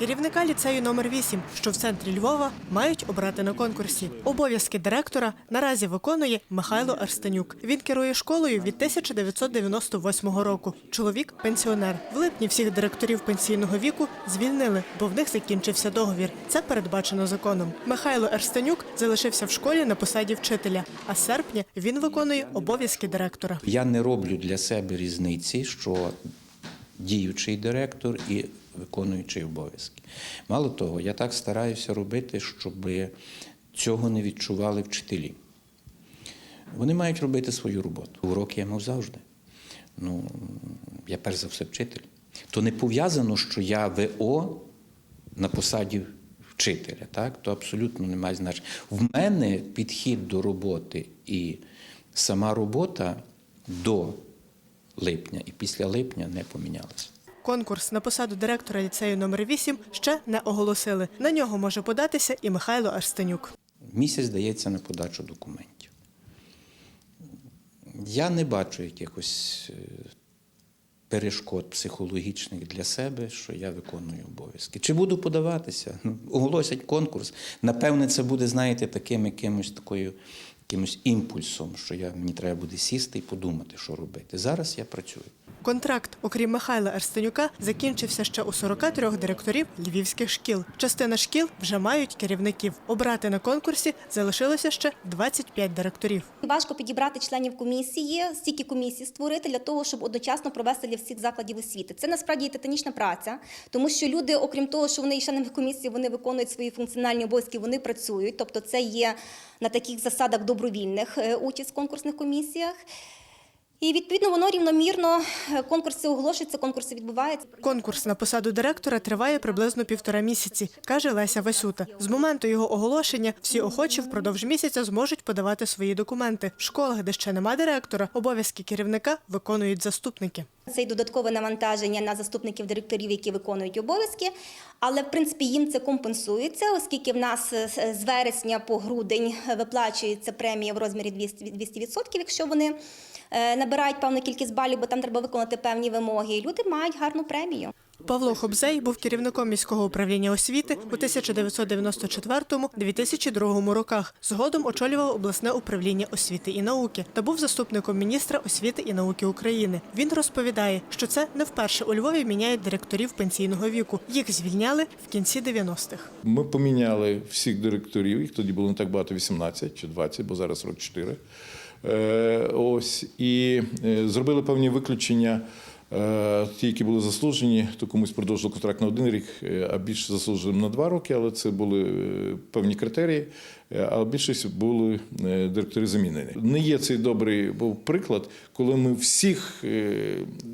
Керівника ліцею номер 8, що в центрі Львова, мають обрати на конкурсі. Обов'язки директора наразі виконує Михайло Арстенюк. Він керує школою від 1998 року. Чоловік пенсіонер. В липні всіх директорів пенсійного віку звільнили, бо в них закінчився договір. Це передбачено законом. Михайло Арстенюк залишився в школі на посаді вчителя, а з серпня він виконує обов'язки директора. Я не роблю для себе різниці, що діючий директор і виконуючий обов'язки. Мало того, я так стараюся робити, щоб цього не відчували вчителі. Вони мають робити свою роботу. Уроки я мав завжди. Ну, я перш за все вчитель. То не пов'язано, що я ВО на посаді вчителя, так? то абсолютно не має значення. В мене підхід до роботи і сама робота до липня і після липня не помінялася. Конкурс на посаду директора ліцею номер 8 ще не оголосили. На нього може податися і Михайло Арстенюк. Місяць дається на подачу документів. Я не бачу якихось е, перешкод психологічних для себе, що я виконую обов'язки. Чи буду подаватися? Ну, оголосять конкурс. Напевне, це буде, знаєте, таким якимось такою. Якимось імпульсом, що я, мені треба буде сісти і подумати, що робити. Зараз я працюю. Контракт, окрім Михайла Арстенюка, закінчився ще у 43 директорів львівських шкіл. Частина шкіл вже мають керівників. Обрати на конкурсі залишилося ще 25 директорів. Важко підібрати членів комісії, стільки комісій створити для того, щоб одночасно провести для всіх закладів освіти. Це насправді титанічна праця, тому що люди, окрім того, що вони є членами комісії, вони виконують свої функціональні обов'язки, вони працюють. Тобто, це є на таких засадах добровільних е, участь в конкурсних комісіях. І відповідно воно рівномірно е, конкурси оголошуються, конкурси відбуваються. Конкурс на посаду директора триває приблизно півтора місяці, каже Леся Васюта. З моменту його оголошення всі охочі впродовж місяця зможуть подавати свої документи. В школах, де ще нема директора, обов'язки керівника виконують заступники. Це й додаткове навантаження на заступників директорів, які виконують обов'язки. Але в принципі їм це компенсується, оскільки в нас е, з вересня по грудень виплачується премія в розмірі 200%, 200% якщо вони е, набирають певну кількість балів, бо там треба виконати певні вимоги. Люди мають гарну премію. Павло Хобзей був керівником міського управління освіти у 1994-2002 роках. Згодом очолював обласне управління освіти і науки та був заступником міністра освіти і науки України. Він розповідає, що це не вперше у Львові міняють директорів пенсійного віку. Їх звільняли в кінці 90-х. Ми поміняли всіх директорів, їх тоді було не так багато, 18 чи 20, бо зараз 44. Е, ось, і е, зробили певні виключення. Е, Ті, які були заслужені, то комусь продовжили контракт на один рік, е, а більше заслуженим на два роки, але це були е, певні критерії, а більшість були директори замінені. Не є цей добрий був приклад, коли ми всіх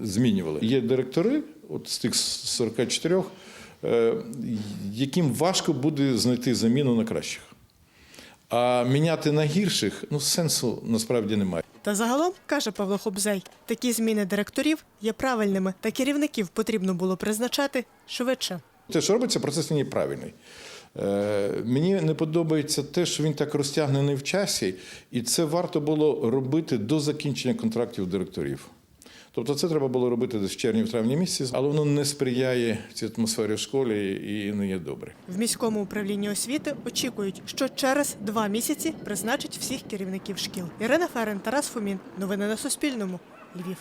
змінювали. Є директори, от з тих 44, е, яким важко буде знайти заміну на кращих. А міняти на гірших ну сенсу насправді немає. Та загалом, каже Павло Хобзей, такі зміни директорів є правильними, та керівників потрібно було призначати швидше. Те, що робиться, процес не правильний. Е, мені не подобається те, що він так розтягнений в часі, і це варто було робити до закінчення контрактів директорів. Тобто це треба було робити десь в червні-травні місяці, але воно не сприяє цій атмосфері в школі і не є добре. В міському управлінні освіти очікують, що через два місяці призначать всіх керівників шкіл. Ірина Ферен, Тарас Фомін. Новини на Суспільному. Львів.